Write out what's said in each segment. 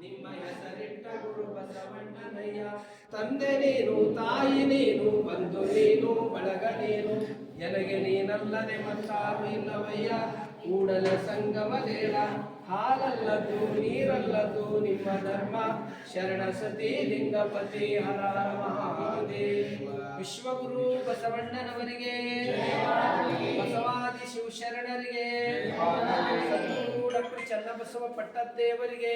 ನಿಮ್ಮ ಹೆಸರಿಟ್ಟ ಗುರು ಬಸವಣ್ಣನಯ್ಯ. ತಂದೆ ನೀನು, ತಾಯಿ ನೀನು, ಬಂಧು ನೀನು, ಬಳಗ ನೀನು. ಎನಗೆ ನೀನಲ್ಲದೆ ಮತ್ತಾರು ಇಲ್ಲವಯ್ಯ. ಕೂಡಲ ಸಂಗಮ ದೇವ ಹಾಲಲ್ಲದು ನೀರಲ್ಲದು ನಿಮ್ಮ ಧರ್ಮ. ಶರಣ ಸತಿ ಲಿಂಗಪತಿ ಹರ ಮಹಾದೇವ. ವಿಶ್ವಗುರು ಬಸವಣ್ಣನವರಿಗೆ. ಬಸವಾದಿ ಶಿವಶರಣರಿಗೆ. ಡಾಕ್ಟರ್ ಚನ್ನಬಸವ ಪಟ್ಟದ್ದೇವರಿಗೆ.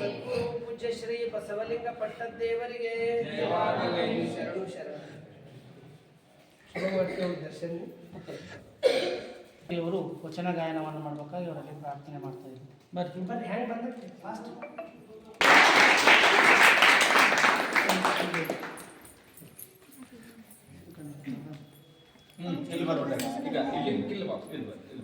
ಸದ್ಗುರು ಪೂಜ್ಯ ಶ್ರೀ ಬಸವಲಿಂಗ ಪಟ್ಟದ್ದೇವರಿಗೆ. ಶರಣು ಶರಣ. ಶುಭಮೂರ್ತಿಯವ್ರ ದರ್ಶನ ಇವರು ವಚನ ಗಾಯನವನ್ನು ಮಾಡಬೇಕಾಗಿ ಅವರಲ್ಲಿ ಪ್ರಾರ್ಥನೆ ಮಾಡ್ತಾ ಇದ್ದಾರೆ. ಬರ್ರಿ. ಬರ್ರಿ ಹ್ಯಾಂಗ್ ಬಂದೈತಿ ಫಾಸ್ಟ್ ಹ್ಮ್ ಇಲ್ಲಿ ಬರ್ಬಿಟ್ಟ ಈಗ ಇಲ್ಲಿ ಇಲ್ಲಿ ಬಾಕ್ಸ್ ಇಲ್ಲಿ ಬರ್ ಇಲ್ಲಿ ಬರ್ ಹ್ಮ್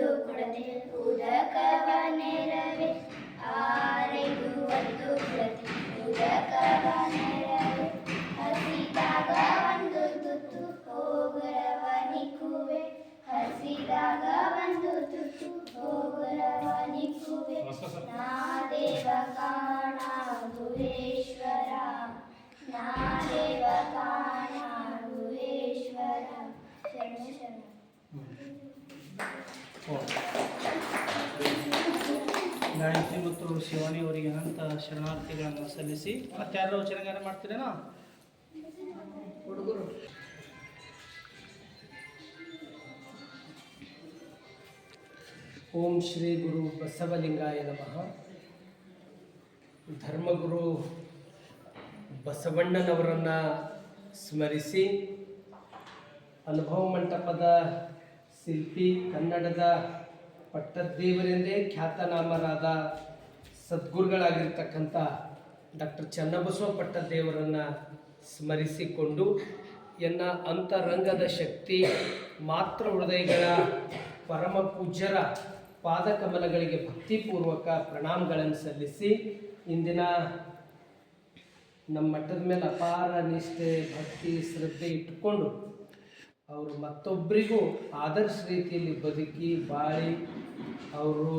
ಒಂದು ಕೊಡದೆ ಉದಕವ ನೆರವೆ ಆರೈದು ಒಂದು ಕೊಡದೆ ಉದಕವ ನೆರವೆ ಹಸಿದಾಗ ಒಂದು ತುತ್ತು ಹೋಗುರವ ನಿಕ್ಕುವೆ ಹಸಿದಾಗ ಒಂದು ತುತ್ತು ಹೋಗುರವ ನಿಕ್ಕುವೆ ನಾ ದೇವ ಕಾಣ ಗುರೇಶ್ವರ ನಾ ಶಿವಾನಿ, ಅವರಿಗೆ ಅನಂತ ಶರಣಾರ್ಥಿಗಳನ್ನು ಸಲ್ಲಿಸಿ ಮತ್ತೆ ಯಾರು ವಚನ ಗಾಯನ ಮಾಡ್ತೀರೇನಾ? ಹುಡುಗರು. ಓಂ ಶ್ರೀ ಗುರು ಬಸವಲಿಂಗಾಯ ನಮಃ. ಧರ್ಮಗುರು ಬಸವಣ್ಣನವರನ್ನು ಸ್ಮರಿಸಿ, ಅನುಭವ ಮಂಟಪದ ಶಿಲ್ಪಿ ಕನ್ನಡದ ಪಟ್ಟದ್ದೇವರೆಂದೇ ಖ್ಯಾತನಾಮರಾದ ಸದ್ಗುರುಗಳಾಗಿರ್ತಕ್ಕಂಥ ಡಾಕ್ಟರ್ ಚನ್ನಬಸವ ಪಟ್ಟದ್ದೇವರನ್ನು ಸ್ಮರಿಸಿಕೊಂಡು ಎನ್ನ ಅಂತರಂಗದ ಶಕ್ತಿ ಮಾತ್ರ ಹೃದಯಗಳ ಪರಮ ಪೂಜ್ಯರ ಪಾದಕಮಲಗಳಿಗೆ ಭಕ್ತಿಪೂರ್ವಕ ಪ್ರಣಾಮಗಳನ್ನು ಸಲ್ಲಿಸಿ ಇಂದಿನ ನಮ್ಮ ಮಠದ ಮೇಲೆ ಅಪಾರ ನಿಷ್ಠೆ, ಭಕ್ತಿ, ಶ್ರದ್ಧೆ ಇಟ್ಟುಕೊಂಡು ಅವರು ಮತ್ತೊಬ್ಬರಿಗೂ ಆದರ್ಶ ರೀತಿಯಲ್ಲಿ ಬದುಕಿ ಬಾಳಿ ಅವರು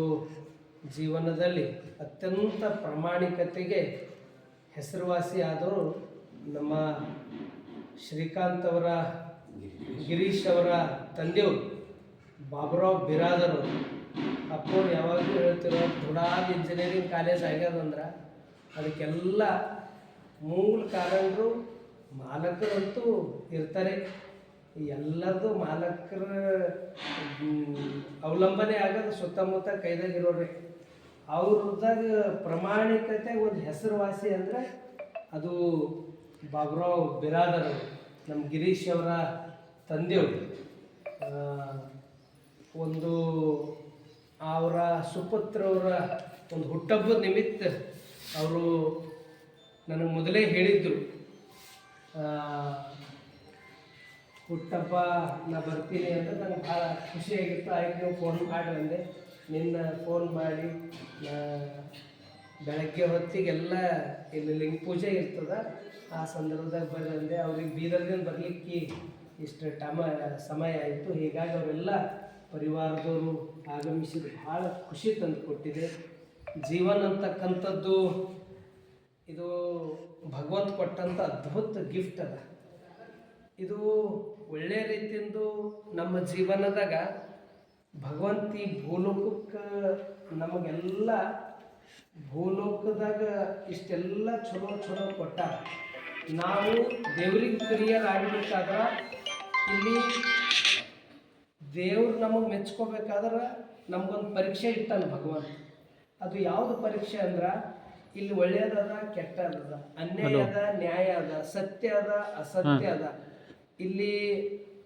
ಜೀವನದಲ್ಲಿ ಅತ್ಯಂತ ಪ್ರಾಮಾಣಿಕತೆಗೆ ಹೆಸರುವಾಸಿ ಆದವರು ನಮ್ಮ ಶ್ರೀಕಾಂತ್ ಅವರ ಗಿರೀಶ್ ಅವರ ತಂದೆಯವರು, ಬಾಬುರಾವ್ ಬಿರಾದರು ಅಪ್ಪವ್ರು ಯಾವಾಗಲೂ ಹೇಳ್ತಿರೋ ದೃಢಾದ ಇಂಜಿನಿಯರಿಂಗ್ ಕಾಲೇಜ್ ಆಗ್ಯದಂದ್ರೆ ಅದಕ್ಕೆಲ್ಲ ಮೂಲ ಕಾರಣರು ಮಾಲಕರಂತೂ ಇರ್ತಾರೆ. ಎಲ್ಲದೂ ಮಾಲಕರ ಅವಲಂಬನೆ ಆಗೋದು ಸುತ್ತಮುತ್ತ ಕೈದಾಗಿರೋರಿ. ಅವ್ರದಾಗ ಪ್ರಾಮಾಣಿಕತೆ ಒಂದು ಹೆಸರುವಾಸಿ ಅಂದರೆ ಅದು ಬಾಬುರಾವ್ ಬಿರಾದರ್ ನಮ್ಮ ಗಿರೀಶ್ ಅವರ ತಂದೆಯವರು. ಒಂದು ಅವರ ಸುಪುತ್ರವರ ಒಂದು ಹುಟ್ಟಬ್ಬದ ನಿಮಿತ್ತ ಅವರು ನನಗೆ ಮೊದಲೇ ಹೇಳಿದ್ದರು ಹುಟ್ಟಪ್ಪ ನಾ ಬರ್ತೀನಿ ಅಂತ ನನಗೆ ಭಾಳ ಖುಷಿಯಾಗಿತ್ತು ಆಯ್ತು ನೀವು ಫೋನ್ ಮಾಡಿ ಅಂದೆ. ನಿನ್ನ ಫೋನ್ ಮಾಡಿ, ನಾ ಬೆಳಗ್ಗೆ ಹೊತ್ತಿಗೆಲ್ಲ ಇಲ್ಲಿ ಲಿಂಗ ಪೂಜೆ ಇರ್ತದ. ಆ ಸಂದರ್ಭದಾಗ ಬರ್ರಿ ಅಂದೆ ಅವ್ರಿಗೆ ಬೀದರ್ದಿಂದ ಬರಲಿಕ್ಕೆ ಇಷ್ಟು ಟಮ, ಸಮಯ ಆಯಿತು. ಹೀಗಾಗಿ ಅವರೆಲ್ಲ ಪರಿವಾರದವರು ಆಗಮಿಸಿದ ಭಾಳ ಖುಷಿ ತಂದು ಕೊಟ್ಟಿದೆ. ಜೀವನ ಅಂತಕ್ಕಂಥದ್ದು ಇದು ಭಗವಂತ ಕೊಟ್ಟಂಥ ಅದ್ಭುತ ಗಿಫ್ಟ್ ಅದ. ಇದು ಒಳ್ಳೆಯ ರೀತಿಯಿಂದ ನಮ್ಮ ಜೀವನದಾಗ ಭಗವಂತಿ ಭೂಲೋಕಕ್ಕೆ ನಮಗೆಲ್ಲ ಭೂಲೋಕದಾಗ ಇಷ್ಟೆಲ್ಲ ಚಲೋ ಚಲೋ ಕೊಟ್ಟ ನಾವು ದೇವ್ರಿಗೆ ಪ್ರಿಯರಾಗಬೇಕಾದ್ರೆ ಇಲ್ಲಿ ದೇವ್ರು ನಮಗೆ ಮೆಚ್ಕೋಬೇಕಾದ್ರೆ ನಮಗೊಂದು ಪರೀಕ್ಷೆ ಇಟ್ಟಾನ ಭಗವಂತ. ಅದು ಯಾವುದು ಪರೀಕ್ಷೆ ಅಂದ್ರೆ ಇಲ್ಲಿ ಒಳ್ಳೇದದ ಕೆಟ್ಟದದ ಅನ್ಯಾಯ ಅದ ನ್ಯಾಯ ಅದ ಸತ್ಯ ಅದ ಅಸತ್ಯ ಅದ ಇಲ್ಲಿ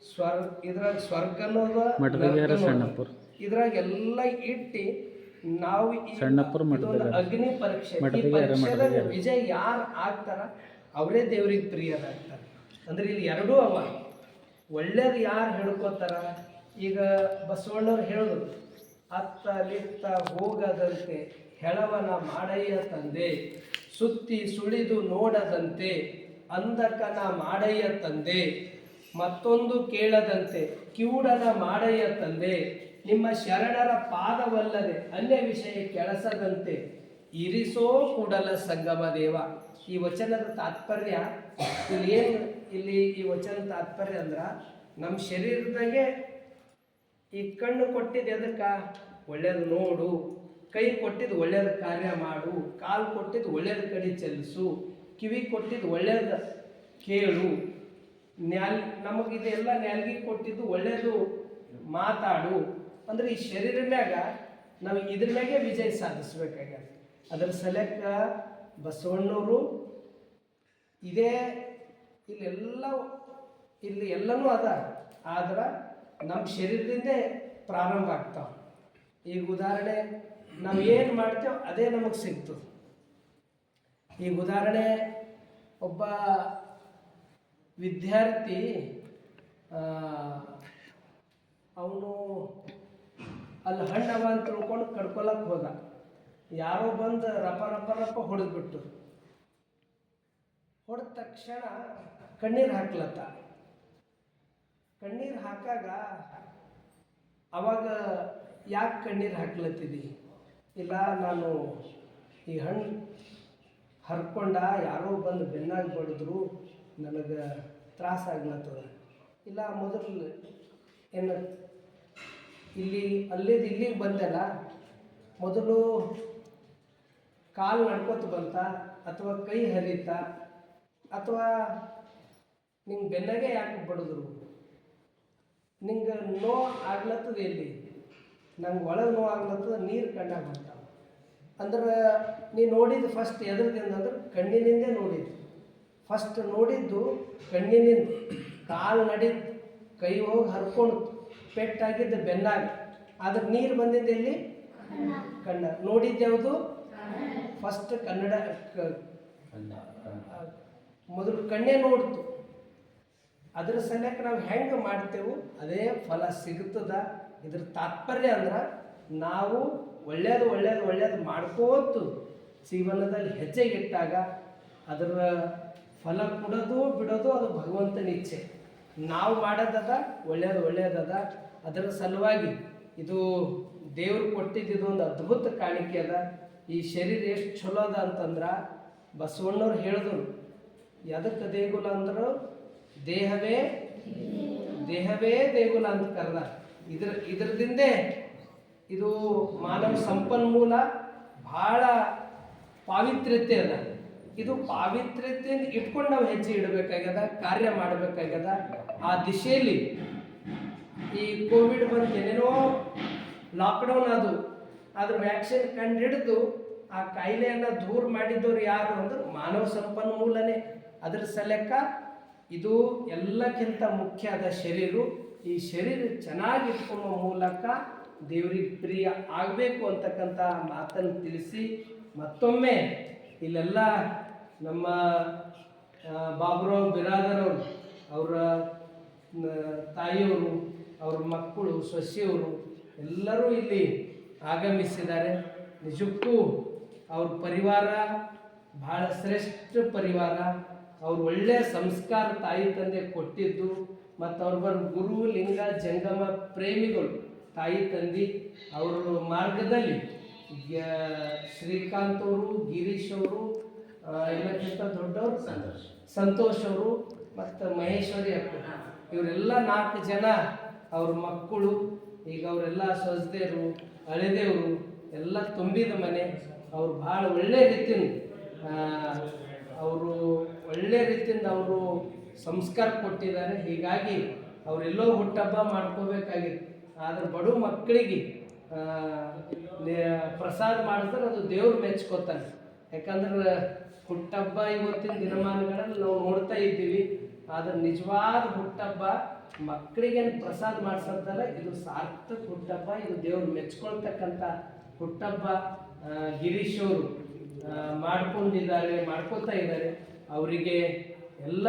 ಸ್ವರ್ ಇದ್ರಾಗ ಸ್ವರ್ಗ ಅನ್ನೋದು ನರಕನೂ ಅದ. ಇದ್ರಾಗ ಎಲ್ಲ ಇಟ್ಟು ನಾವು ಸಣ್ಣಪ್ಪರ ಮಠದಾಗ. ಅಗ್ನಿ ಪರೀಕ್ಷೆ ವಿಜಯ್ ಯಾರ ಯಾರು? ವಿಜಯ ಯಾರು ಆಗ್ತಾರ ಅವರೇ ದೇವ್ರಿಗೆ ಪ್ರಿಯರಾಗ್ತಾರೆ ಅಂದ್ರೆ ಇಲ್ಲಿ ಎರಡೂ ಅವ ಒಳ್ಳೇದು ಯಾರು ಹೇಳ್ಕೋತಾರ ಈಗ ಬಸವಣ್ಣವ್ರು ಹೇಳಿದ್ರು ಅತ್ತ ಲಿತ್ತ ಹೋಗದಂತೆ ಹೆಳವನ ಮಾಡಯ್ಯ ತಂದೆ ಸುತ್ತಿ ಸುಳಿದು ನೋಡದಂತೆ ಅಂಧಕನ ಮಾಡಯ್ಯ ತಂದೆ ಮತ್ತೊಂದು ಕೇಳದಂತೆ ಕಿವುಡನ ಮಾಡಯ್ಯ ತಂದೆ, ನಿಮ್ಮ ಶರಣರ ಪಾದವಲ್ಲದೆ ಅನ್ಯ ವಿಷಯ ಕೆಳಸದಂತೆ ಇರಿಸೋ ಕೂಡಲ ಸಂಗಮ ದೇವ. ಈ ವಚನದ ತಾತ್ಪರ್ಯ, ಇಲ್ಲಿ ಏನು, ಇಲ್ಲಿ ಈ ವಚನ ತಾತ್ಪರ್ಯ ಅಂದ್ರೆ ನಮ್ಮ ಶರೀರದಾಗೆ ಈ ಕಣ್ಣು ಕೊಟ್ಟಿದ್ದು ಎದಕ್ಕ? ಒಳ್ಳೇದು ನೋಡು. ಕೈ ಕೊಟ್ಟಿದ್ದು ಒಳ್ಳೇದು ಕಾರ್ಯ ಮಾಡು. ಕಾಲು ಕೊಟ್ಟಿದ್ದು ಒಳ್ಳೇದು ಕಡೆ ಚಲಿಸು. ಕಿವಿ ಕೊಟ್ಟಿದ್ದು ಒಳ್ಳೇದು ಕೇಳು. ನ್ಯಾಲ್, ನಮಗಿದೆಲ್ಲ ನ್ಯಾಲ್ಗಿ ಕೊಟ್ಟಿದ್ದು ಒಳ್ಳೇದು ಮಾತಾಡು. ಅಂದ್ರೆ ಈ ಶರೀರನ್ಯಾಗ ನಾವು ಇದ್ರ ಮ್ಯಾಗೆ ವಿಜಯ ಸಾಧಿಸ್ಬೇಕಾಗ್ಯದ. ಅದರ ಸಲಕ್ಕ ಬಸವಣ್ಣವರು ಇದೇ ಇಲ್ಲೆಲ್ಲ ಇಲ್ಲಿ ಎಲ್ಲನೂ ಅದ. ಆದ್ರೆ ನಮ್ಮ ಶರೀರದಿಂದೇ ಪ್ರಾರಂಭ ಆಗ್ತಾವ. ಈಗ ಉದಾಹರಣೆ, ನಾವು ಏನು ಮಾಡ್ತೇವೆ ಅದೇ ನಮಗೆ ಸಿಗ್ತದೆ. ಈಗ ಉದಾಹರಣೆ, ಒಬ್ಬ ವಿದ್ಯಾರ್ಥಿ ಅವನು ಅಲ್ಲಿ ಹಣ್ಣವ ಅಂತ ತಿಳ್ಕೊಂಡು ಕಡ್ಕೊಳಕ್ಕೆ ಹೋದ. ಯಾರೋ ಬಂದು ರಪ ರಪ ರಪ ಹೊಡೆದ್ಬಿಟ್ಟು ಹೊಡೆದ ತಕ್ಷಣ ಕಣ್ಣೀರು ಹಾಕ್ಲತ್ತ. ಕಣ್ಣೀರು ಹಾಕಾಗ ಅವಾಗ ಯಾಕೆ ಕಣ್ಣೀರು ಹಾಕ್ಲತ್ತಿದಿ? ಇಲ್ಲ, ನಾನು ಈ ಹಣ್ಣು ಹರ್ಕೊಂಡ, ಯಾರೋ ಬಂದು ಬೆನ್ನಾಗಿ ಬಡಿದ್ರು ನನಗೆ ತ್ರಾಸ ಆಗ್ಲತ್ತದ. ಇಲ್ಲ, ಮೊದಲು ಏನು ಇಲ್ಲಿ ಅಲ್ಲಿದ್ದು ಇಲ್ಲಿಗೆ ಬಂದೆಲ್ಲ ಮೊದಲು ಕಾಲು ನಡ್ಕೊತ ಬಂತ, ಅಥವಾ ಕೈ ಹರಿತ, ಅಥವಾ ನಿಂಗೆ ಬೆನ್ನಗೆ ಯಾಕೆ ಬಡಿದ್ರು? ನಿಂಗೆ ನೋ ಆಗ್ಲತ್ತದ ಎಲ್ಲಿ? ನಂಗೆ ಒಳಗೆ ನೋವು ಆಗ್ಲತ್ತದ, ನೀರು ಕಣ್ಣಾಗ ಬರ್ತಾವ ಅಂದ್ರೆ ನೀ ನೋಡಿದ ಫಸ್ಟ್ ಎದ್ರದಿಂದ ಅಂದ್ರೆ ಕಣ್ಣಿನಿಂದೇ ನೋಡಿದ್ದು ಫಸ್ಟ್ ನೋಡಿದ್ದು ಕಣ್ಣಿನಿಂದ. ಕಾಲು ನಡಿದ್ದು ಕೈ ಹೋಗಿ ಹರ್ಕೊಂಡು ಪೆಟ್ಟಾಗಿದ್ದು ಬೆನ್ನಾಗ. ಅದಕ್ಕೆ ನೀರು ಬಂದಿದ್ದು ಎಲ್ಲಿ? ಕಣ್ಣ. ನೋಡಿದ್ದು ಯಾವುದು? ಫಸ್ಟ್ ಕನ್ನಡ ಮೊದಲು ಕಣ್ಣೇ ನೋಡ್ತು. ಅದ್ರ ಸಲಕ್ಕೆ ನಾವು ಹೆಂಗೆ ಮಾಡ್ತೇವೆ? ಅದೇ ಫಲ ಸಿಗುತ್ತದ ಇದ್ರ ತಾತ್ಪರ್ಯ ಅಂದ್ರೆ ನಾವು ಒಳ್ಳೇದು ಒಳ್ಳೇದು ಒಳ್ಳೇದು ಮಾಡ್ಕೋತು ಜೀವನದಲ್ಲಿ ಹೆಜ್ಜೆಗಿಟ್ಟಾಗ ಅದರ ಫಲ ಕೊಡೋದು ಬಿಡೋದು ಅದು ಭಗವಂತನ ಇಚ್ಛೆ. ನಾವು ಮಾಡೋದದ ಒಳ್ಳೆಯದು ಒಳ್ಳೇದದ ಅದರ ಸಲುವಾಗಿ ಇದು ದೇವರು ಕೊಟ್ಟಿದ್ದು ಒಂದು ಅದ್ಭುತ ಕಾಣಿಕೆ ಅದ. ಈ ಶರೀರ ಎಷ್ಟು ಚಲೋ ಅದ ಅಂತಂದ್ರೆ ಬಸವಣ್ಣವ್ರು ಹೇಳಿದ್ರು ಎದಕ್ಕೆ ದೇಗುಲ ಅಂದರು ದೇಹವೇ ದೇಹವೇ ದೇಗುಲ ಅಂತ ಕರೆದ. ಇದ್ರ, ಇದ್ರದಿಂದೇ ಇದು ಮಾನವ ಸಂಪನ್ಮೂಲ ಭಾಳ ಪಾವಿತ್ರ್ಯತೆ ಅದ. ಇದು ಪಾವಿತ್ರ್ಯತೆಯಿಂದ ಇಟ್ಕೊಂಡು ನಾವು ಹೆಜ್ಜೆ ಇಡಬೇಕಾಗ್ಯದ, ಕಾರ್ಯ ಮಾಡಬೇಕಾಗ್ಯದ. ಆ ದಿಶೆಯಲ್ಲಿ ಈ ಕೋವಿಡ್ ಬಂದು ಏನೇನೋ ಲಾಕ್ಡೌನ್ ಅದು ಅದ್ರ ವ್ಯಾಕ್ಸಿನ್ ಕಂಡು ಹಿಡಿದು ಆ ಕಾಯಿಲೆಯನ್ನು ದೂರ ಮಾಡಿದ್ದವ್ರು ಯಾರು ಅಂದ್ರೆ ಮಾನವ ಸಂಪನ್ಮೂಲನೇ. ಅದ್ರ ಸಲಕ್ಕ ಇದು ಎಲ್ಲಕ್ಕಿಂತ ಮುಖ್ಯ ಆದ ಶರೀರ. ಈ ಶರೀರ ಚೆನ್ನಾಗಿ ಇಟ್ಕೊಳ್ಳೋ ಮೂಲಕ ದೇವರಿಗೆ ಪ್ರಿಯ ಆಗಬೇಕು ಅಂತಕ್ಕಂಥ ಮಾತನ್ನು ತಿಳಿಸಿ ಮತ್ತೊಮ್ಮೆ ಇಲ್ಲೆಲ್ಲ ನಮ್ಮ ಬಾಬುರಾವ್ ಬಿರಾದರವರು, ಅವರ ತಾಯಿಯವರು, ಅವ್ರ ಮಕ್ಕಳು, ಸೊಸೆಯವರು ಎಲ್ಲರೂ ಇಲ್ಲಿ ಆಗಮಿಸಿದ್ದಾರೆ. ನಿಜಕ್ಕೂ ಅವ್ರ ಪರಿವಾರ ಬಹಳ ಶ್ರೇಷ್ಠ ಪರಿವಾರ. ಅವ್ರು ಒಳ್ಳೆಯ ಸಂಸ್ಕಾರ ತಾಯಿ ತಂದೆ ಕೊಟ್ಟಿದ್ದು ಮತ್ತು ಅವ್ರ ಬರ್ ಗುರು, ಲಿಂಗ, ಜಂಗಮ, ಪ್ರೇಮಿಗಳು ತಾಯಿ, ತಂದೆ ಅವರ ಮಾರ್ಗದಲ್ಲಿ ಶ್ರೀಕಾಂತ್ ಅವರು, ಗಿರೀಶ್ ಅವರು ಎಲ್ಲಕ್ಕಿಂತ ದೊಡ್ಡವರು? ಸಂತೋಷ್. ಅವರು ಮತ್ತು ಮಹೇಶ್ವರಿ ಅಕ್ಕ. ಇವರೆಲ್ಲ ನಾಲ್ಕು ಜನ ಅವ್ರ ಮಕ್ಕಳು ಈಗ ಅವರೆಲ್ಲ ಸೊಸೆದೇರು ಹಳೆದೇವರು ಎಲ್ಲ ತುಂಬಿದ ಮನೆ. ಅವ್ರು ಭಾಳ ಒಳ್ಳೆ ರೀತಿಯಿಂದ ಅವರು ಒಳ್ಳೆ ರೀತಿಯಿಂದ ಅವರು ಸಂಸ್ಕಾರ ಕೊಟ್ಟಿದ್ದಾರೆ. ಹೀಗಾಗಿ ಅವರೆಲ್ಲೋ ಹುಟ್ಟಹಬ್ಬ ಮಾಡ್ಕೋಬೇಕಾಗಿತ್ತು. ಆದ್ರೆ ಬಡ ಮಕ್ಕಳಿಗೆ ಪ್ರಸಾದ ಮಾಡಿದ್ರೆ ಅದು ದೇವ್ರು ಮೆಚ್ಕೋತಾನೆ. ಯಾಕಂದ್ರೆ ಹುಟ್ಟಬ್ಬ ಇವತ್ತಿನ ದಿನಮಾನಗಳಲ್ಲಿ ನಾವು ನೋಡ್ತಾ ಇದ್ದೀವಿ. ಆದ್ರೆ ನಿಜವಾದ ಹುಟ್ಟಬ್ಬ ಮಕ್ಕಳಿಗೇನು ಪ್ರಸಾದ ಮಾಡಿಸೋದಲ್ಲ, ಇದು ಸಾರ್ಥಕ ಹುಟ್ಟಹಬ್ಬ ಇದು ದೇವ್ರು ಮೆಚ್ಕೊಳ್ತಕ್ಕಂಥ ಹುಟ್ಟಬ್ಬ ಗಿರೀಶ್ ಅವರು ಮಾಡ್ಕೊಂಡಿದ್ದಾರೆ ಮಾಡ್ಕೋತಾ ಇದ್ದಾರೆ. ಅವರಿಗೆ ಎಲ್ಲ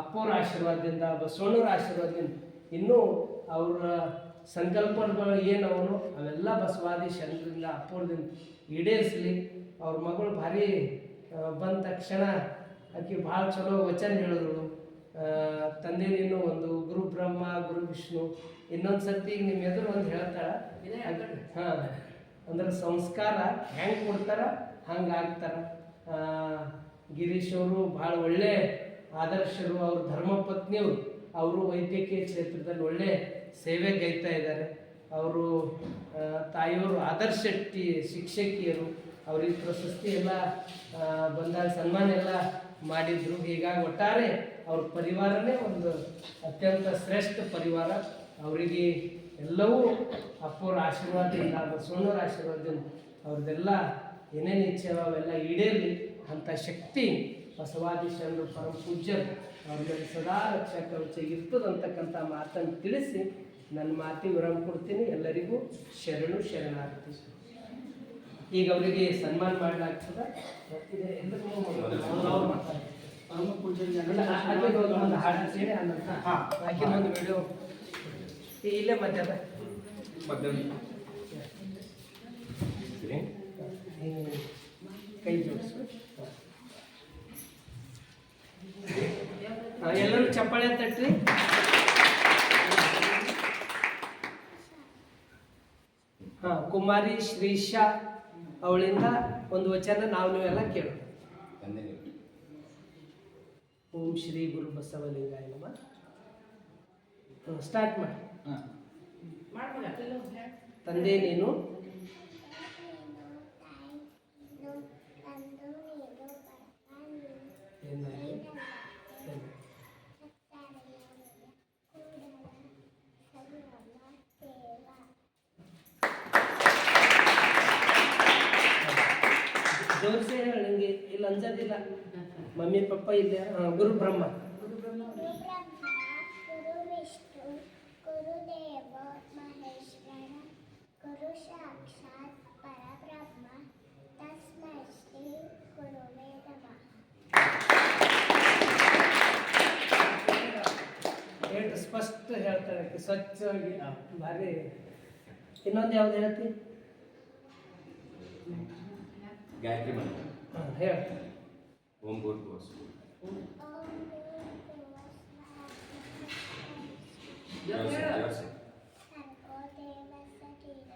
ಅಪ್ಪೋರ ಆಶೀರ್ವಾದದಿಂದ ಬಸವಣ್ಣರ ಆಶೀರ್ವಾದದಿಂದ ಇನ್ನೂ ಅವರ ಸಂಕಲ್ಪಗಳು ಏನವನು ಅವೆಲ್ಲ ಬಸವಾದಿ ಶರಣರಿಂದ ಅಪ್ಪೋರದಿಂದ ಈಡೇರಿಸಲಿ. ಅವ್ರ ಮಗಳು ಭಾರಿ ಬಂದ ತಕ್ಷಣ ಆಕೆ ಭಾಳ ಚಲೋ ವಚನ ಹೇಳಿದ್ರು. ತಂದೆ ನೀನು ಒಂದು ಗುರು ಬ್ರಹ್ಮ ಗುರು ವಿಷ್ಣು ಇನ್ನೊಂದು ಸರ್ತಿ ಈಗ ನಿಮ್ಮ ಎದುರು ಒಂದು ಹೇಳ್ತಾಳ. ಹಾಂ ಅಂದ್ರೆ ಸಂಸ್ಕಾರ ಹೆಂಗೆ ಕೊಡ್ತಾರ ಹಂಗೆ ಆಗ್ತಾರ. ಗಿರೀಶ್ ಅವರು ಭಾಳ ಒಳ್ಳೆ ಆದರ್ಶರು ಅವ್ರ ಧರ್ಮಪತ್ನಿಯವರು ಅವರು ವೈದ್ಯಕೀಯ ಕ್ಷೇತ್ರದಲ್ಲಿ ಒಳ್ಳೆ ಸೇವೆ ಗೈತಾ ಇದ್ದಾರೆ ಅವರು ತಾಯಿಯವರು ಆದರ್ಶ ಶಿಕ್ಷಕಿಯರು. ಅವ್ರಿಗೆ ಪ್ರಶಸ್ತಿ ಎಲ್ಲ ಬಂದಾಗ ಸನ್ಮಾನ ಎಲ್ಲ ಮಾಡಿದ್ರು. ಹೀಗಾಗಿ ಒಟ್ಟಾರೆ ಅವ್ರ ಪರಿವಾರನೇ ಒಂದು ಅತ್ಯಂತ ಶ್ರೇಷ್ಠ ಪರಿವಾರ. ಅವರಿಗೆ ಎಲ್ಲವೂ ಅಪ್ಪವ್ರ ಆಶೀರ್ವಾದದಿಂದ ಬಸವಣ್ಣವ್ರ ಆಶೀರ್ವಾದದಿಂದ ಅವ್ರದ್ದೆಲ್ಲ ಏನೇನು ಇಚ್ಛೆ ಅವ ಅವೆಲ್ಲ ಈಡೇರಲಿ ಅಂಥ ಶಕ್ತಿ ಬಸವಾದಿ ಪರಮ ಪೂಜ್ಯರು ಅವ್ರ ಸದಾ ರಕ್ಷಾ ಕವಚ ಇರ್ತದಂತಕ್ಕಂಥ ಮಾತನ್ನು ತಿಳಿಸಿ ನನ್ನ ಮಾತಿ ವಿರಾಮ ಕೊಡ್ತೀನಿ. ಎಲ್ಲರಿಗೂ ಶರಣು ಶರಣಾರ್ಥಿ. ಈಗ ಅವರಿಗೆ ಸನ್ಮಾನ ಮಾಡಲಾಗ್ತದೆ? ಇಲ್ಲೇ ಮಧ್ಯಾಹ್ನ. ಕೈ ಜೋಡಿಸು. ಎಲ್ಲರೂ ಚಪ್ಪಾಳೆ ತಟ್ರಿ ಹಾ ಕುಮಾರಿ ಶ್ರೀಶಾ ಅವಳಿಂದ ಒಂದು ವಚನ ನಾವು ನೀವೆಲ್ಲ ಕೇಳೋಣ ಓಂ ಶ್ರೀ ಗುರು ಬಸವಲಿಂಗಾಯ ನಮ. ಸ್ಟಾರ್ಟ್ ಮಾಡಿ. ತಂದೆ ನೀನು ಏನಾಗಿ ಜೋರ್ಸೆ ಹೇಳು ನಿಂಗೆ ಇಲ್ಲಿ ಅಂಜದಿಲ್ಲ ಮಮ್ಮಿ ಪಪ್ಪ ಇಲ್ಲ ಗುರು ಬ್ರಹ್ಮ ಗುರು ಬ್ರಹ್ಮ ಗುರು ವಿಷ್ಣು ಗುರುದೇವ ಮಹೇಶ್ವರ ಗುರು ಸಾಕ್ಷಾತ್ ಪರಬ್ರಹ್ಮ ತಸ್ಮೈ ಶ್ರೀ ಗುರುವೇ ನಮಃ ಎಷ್ಟು ಸ್ಪಷ್ಟ ಹೇಳ್ತಾಳೆ ಆಕೆ ಸ್ವಚ್ಛವಾಗಿ ಭಾರಿ. ಇನ್ನೊಂದು ಯಾವ್ದು ಹೇಳ್ತಿ ಗಾಯತ್ರಿ ಮಂತ್ರ ಹಾಂ ಹೇಳ ಓಂ ಭೂರ್ಭುವಸ್ಸು ಓಂ ಗುರು ಜೋರ್ಸೆ, ಜೋರ್ಸೆ. ಸರ್ಗೋ ದೇವಸ್ಯ ಧೀರ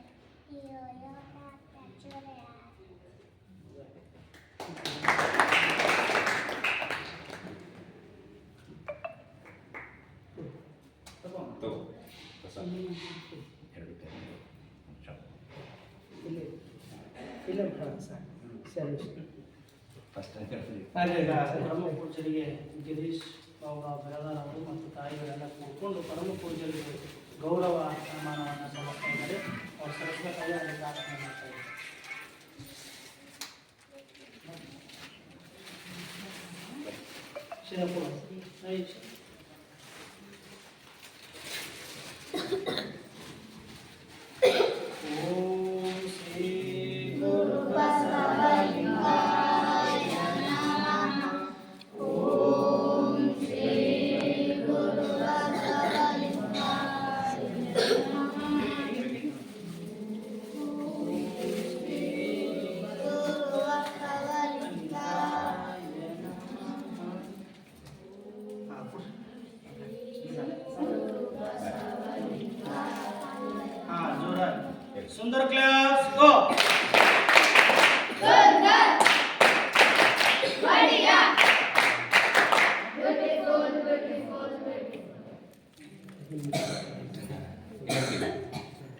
ಧಿಯೋ ಯೋ ನ ಪ್ರಚೋದಯಾತ್ ತಗೋ. ಹೊಸ. ಎರಡು ಕೈ. ಇಲ್ಲಿ ಫಿಲಮ್ ಹಾಂ ಸಾಕು ಸರಿ ಫಸ್ಟ್ ಟೈಮ್ ಹೇಳ್ತೀನಿ. ಈಗ ಪರಮ ಪೂಜ್ಯರಿಗೆ ಗಿರೀಶ್ ಅವರ ಬೆಳಗಾರ ಅವರು ಮತ್ತು ತಾಯಿಗಳೆಲ್ಲ ಕೂತ್ಕೊಂಡು ಪರಮ ಪೂಜ್ಯರಿಗೆ ಗೌರವ ಸನ್ಮಾನವನ್ನು ಸಮರ್ಪಣೆ ಮಾಡಿ ಅವ್ರ ಸರಸ್ವತಿಯ ಪ್ರಾರ್ಥನೆ ಮಾಡ್ತಾ ಇದ್ದಾರೆ ಶ್ರೀರಪ್ಪ ಜೋರಾಗಿ ಸುಂದರ್ ಕ್ಲಾಸ್ ಗೋ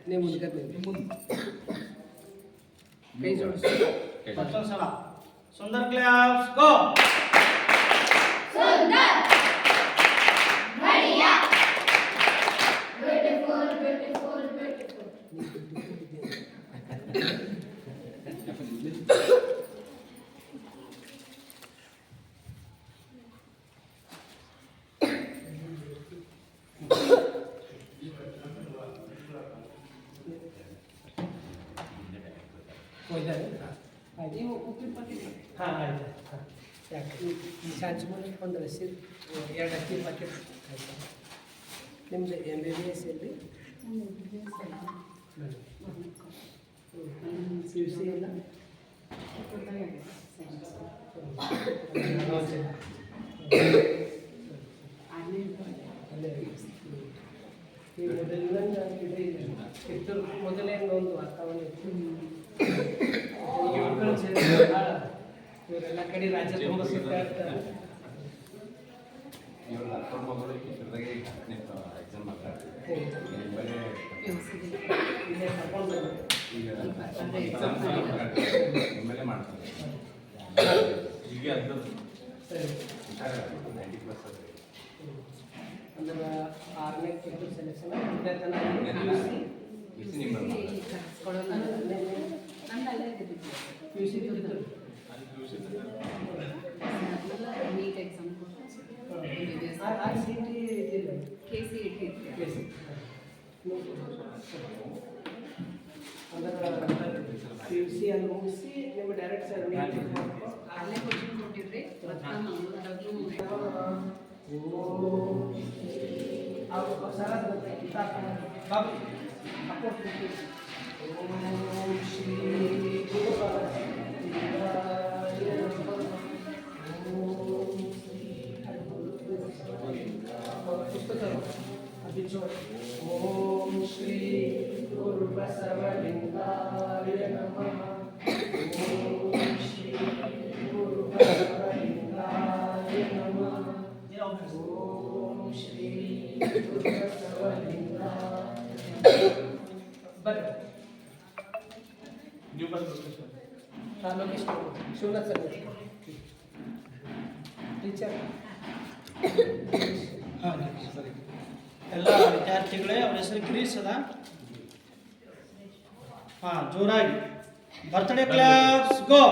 ನೀವು ಮುಂದೆ ಕೈ ಜೋಡಿಸಿ ಕೈ ಜೋರ್ಸೆ. ಮತ್ತೊಂದು ಸಲ ಸುಂದರ್ ಕ್ಲಾಸ್ ಗೋ ನೀವು ಉಪ್ಪಿನ ಪಾಕಿಟ್ ಹಾಂ ಆಯ್ತು ಹಾಂ ಯಾಕೆ ಚಾರ್ಜ್ ಮೂಲಕ ಒಂದು ರಸೀದ್ ಎರಡು ಅಕ್ಕಿ ಪಾಕಿಟ್ ಆಯಿತಾ ನಿಮ್ಮದು ಎಂ ಬಿ ಬಿ ಎಸ್ ಎಲ್ಲಿ ಸಿ ಎಲ್ಲ ಮೊದಲೇ ಒಂದು ವಾತಾವರಣ ಇವರೆಲ್ಲ ಕಡೆ ರಾಜ್ಯ ತುಂಬ ಸುತ್ತಾಡ್ತಾರೆ ಇವ್ರ ಅಪ್ಪನ ಮಗಳು ಕಿತ್ತೂರ್ದಾಗೆ ಈಗ ಹತ್ತನೇ ಎಕ್ಸಾಮ್ ಮಾಡ್ತಾರೆ ಈಗ ಮಾಡ್ತಾರೆ ಈಗ ಸರಿ ನೈಂಟಿ ಪ್ಲಸ್ ಅಂದ್ರೆ ಆರನೇ ಕಿತ್ತೂರು ಸೆಲೆಕ್ಷನ್ ಇದೇ ತನಕ ಬಿಸಿ ನಿಮ್ಮಲ್ಲಿ ಪಿ ಸಿ ನೀಟ್ ಎಕ್ಸಾಮ್ ಆ ಸಿ ಟಿ ಕೆ ಸಿ. ಅಂದ್ರೆ ಪಿ ಯು ಸಿ ಅಲ್ಲಿ ಮುಗಿಸಿ ನಿಮ್ಗೆ direct sir Babu Om Shri Lokesh Shivanath sir teacher ಎಲ್ಲ ವಿದ್ಯಾರ್ಥಿಗಳೇ ಅವ್ರ ಹೆಸರು ಗಿರೀಶ್ ಅದ ಹಾಂ ಜೋರಾಗಿ. Birthday class go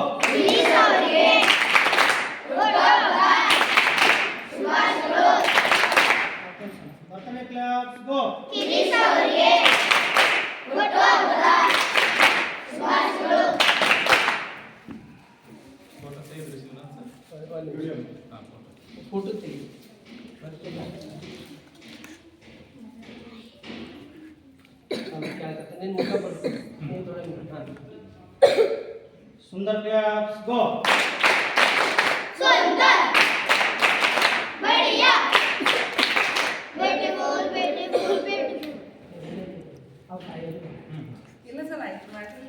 birthday class go photo sir ಒಂದು ಹಾಂ ಫೋಟೋ ಫೋಟೋ ತೆಗಿ ಬರ್ತಿಲ್ಲ ನಿನ್ನ ಮುಖ ಬರ್ತದೆ ನೀನು ತೊಗೊಂಡು ಹಾಂ ಸುಂದರ್ ಕ್ಲಾಸ್ ಗೋ ಅವು ಕಾಯಿ ಇಲ್ಲ ಸರ್ ಆಯ್ತು ಮಾಡ್ರಿ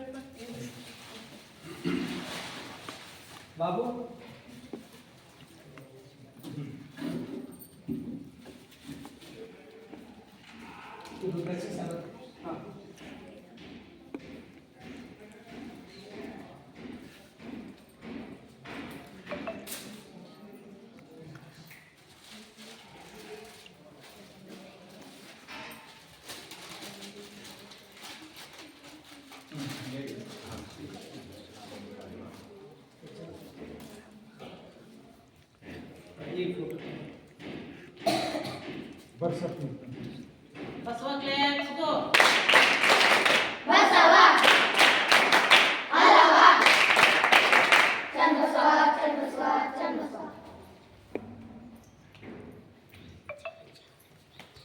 ಬಾಬು ಇದು fuerza